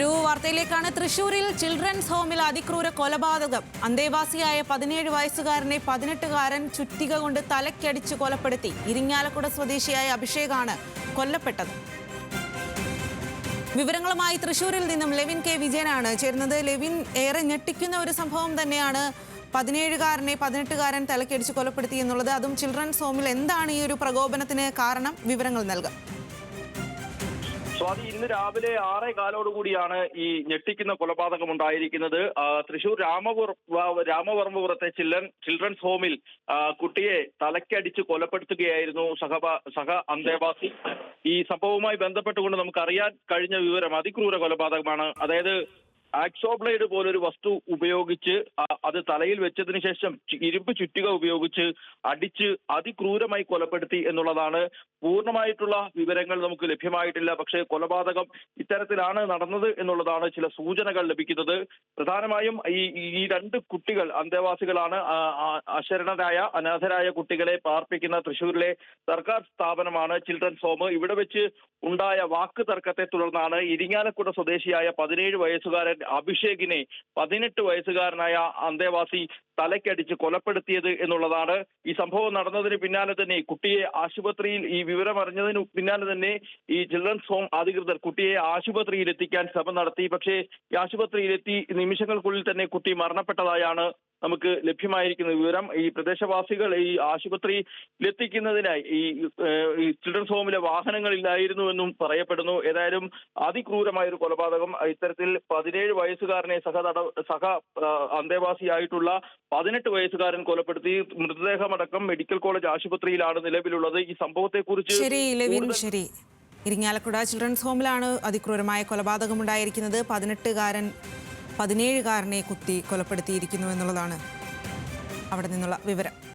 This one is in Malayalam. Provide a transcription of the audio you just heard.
വാർത്തയിലേക്കാണ്. തൃശൂരിൽ ചിൽഡ്രൻസ് ഹോമിൽ അതിക്രൂര കൊലപാതകം. അന്തേവാസിയായ പതിനേഴ് വയസ്സുകാരനെ പതിനെട്ടുകാരൻ ചുറ്റിക കൊണ്ട് തലക്കടിച്ച് കൊലപ്പെടുത്തി. ഇരിങ്ങാലക്കുട സ്വദേശിയായ അഭിഷേകാണ് കൊല്ലപ്പെട്ടത്. വിവരങ്ങളുമായി തൃശൂരിൽ നിന്നും ലെവിൻ കെ വിജയനാണ് ചേരുന്നത്. ലെവിൻ ഏറെ ഞെട്ടിക്കുന്ന ഒരു സംഭവം തന്നെയാണ് പതിനേഴുകാരനെ പതിനെട്ടുകാരൻ തലക്കടിച്ച് കൊലപ്പെടുത്തി എന്നുള്ളത്. അതും ചിൽഡ്രൻസ് ഹോമിൽ എന്താണ് ഈ ഒരു പ്രകോപനത്തിന് കാരണം? വിവരങ്ങൾ നൽകാം. സ്വാതി ഇന്ന് രാവിലെ ആറേ കാലോടുകൂടിയാണ് ഈ ഞെട്ടിക്കുന്ന കൊലപാതകം ഉണ്ടായിരിക്കുന്നത് തൃശൂർ രാമപുർ രാമവർമ്മപുരത്തെ ചിൽഡ്രൻ ചിൽഡ്രൻസ് ഹോമിൽ കുട്ടിയെ തലക്കടിച്ച് കൊലപ്പെടുത്തുകയായിരുന്നു സഹ സഹ അന്തേവാസി. ഈ സംഭവവുമായി ബന്ധപ്പെട്ടുകൊണ്ട് നമുക്ക് അറിയാൻ കഴിഞ്ഞ വിവരം അതിക്രൂര കൊലപാതകമാണ്. അതായത് ആക്സോബ്ലൈഡ് പോലൊരു വസ്തു ഉപയോഗിച്ച് ആ- അത് തലയിൽ വെച്ചതിന് ശേഷം ഇരുമ്പ് ചുറ്റുക ഉപയോഗിച്ച് അടിച്ച് അതിക്രൂരമായി കൊലപ്പെടുത്തി എന്നുള്ളതാണ്. പൂർണമായിട്ടുള്ള വിവരങ്ങൾ നമുക്ക് ലഭ്യമായിട്ടില്ല. പക്ഷേ കൊലപാതകം ഇത്തരത്തിലാണ് നടന്നത് എന്നുള്ളതാണ് ചില സൂചനകൾ ലഭിക്കുന്നത്. പ്രധാനമായും ഈ ഈ രണ്ട് കുട്ടികൾ അന്തേവാസികളാണ് അശരണരായ അനാഥരായ കുട്ടികളെ പാർപ്പിക്കുന്ന തൃശൂരിലെ സർക്കാർ സ്ഥാപനമാണ് ചിൽഡ്രൻസ് ഹോം. ഇവിടെ വെച്ച് ഉണ്ടായ വാക്ക് തർക്കത്തെ തുടർന്നാണ് ഇരിങ്ങാലക്കുട സ്വദേശിയായ പതിനേഴ് വയസ്സുകാരൻ അഭിഷേകിനെ പതിനെട്ട് വയസ്സുകാരനായ അന്തേവാസി തലയ്ക്കടിച്ച് കൊലപ്പെടുത്തിയത് എന്നുള്ളതാണ്. ഈ സംഭവം നടന്നതിന് പിന്നാലെ തന്നെ കുട്ടിയെ ആശുപത്രിയിൽ ഈ വിവരം അറിഞ്ഞതിന് പിന്നാലെ തന്നെ ഈ ചിൽഡ്രൻസ് ഹോം അധികൃതർ കുട്ടിയെ ആശുപത്രിയിൽ എത്തിക്കാൻ ശ്രമം നടത്തി. പക്ഷേ ഈ ആശുപത്രിയിലെത്തി നിമിഷങ്ങൾക്കുള്ളിൽ തന്നെ കുട്ടി മരണപ്പെട്ടതായാണ് നമുക്ക് ലഭ്യമായിരിക്കുന്ന വിവരം ഈ പ്രദേശവാസികൾ ഈ ആശുപത്രിയിലെത്തിക്കുന്നതിനായി ഈ ചിൽഡ്രൻസ് ഹോമിലെ വാഹനങ്ങളില്ലായിരുന്നുവെന്നും പറയപ്പെടുന്നു. ഏതായാലും അതിക്രൂരമായ ഒരു കൊലപാതകം ഇത്തരത്തിൽ പതിനേഴ് വയസ്സുകാരനെ സഹ തട സഹ അന്തേവാസിയായിട്ടുള്ള പതിനെട്ട് വയസ്സുകാരൻ കൊലപ്പെടുത്തി. മൃതദേഹമടക്കം മെഡിക്കൽ കോളേജ് ആശുപത്രിയിലാണ് നിലവിലുള്ളത്. ഈ സംഭവത്തെക്കുറിച്ച് ശരി ലെവിൻ കൂടുതൽ ശരി. ഇരിങ്ങാലക്കുട ചിൽഡ്രൻസ് ഹോമിലാണ് അതിക്രൂരമായ കൊലപാതകം ഉണ്ടായിരിക്കുന്നത് പതിനെട്ടുകാരൻ പതിനേഴുകാരനെ കുത്തി കൊലപ്പെടുത്തിയിരിക്കുന്നു എന്നുള്ളതാണ് അവിടെ നിന്നുള്ള വിവരം.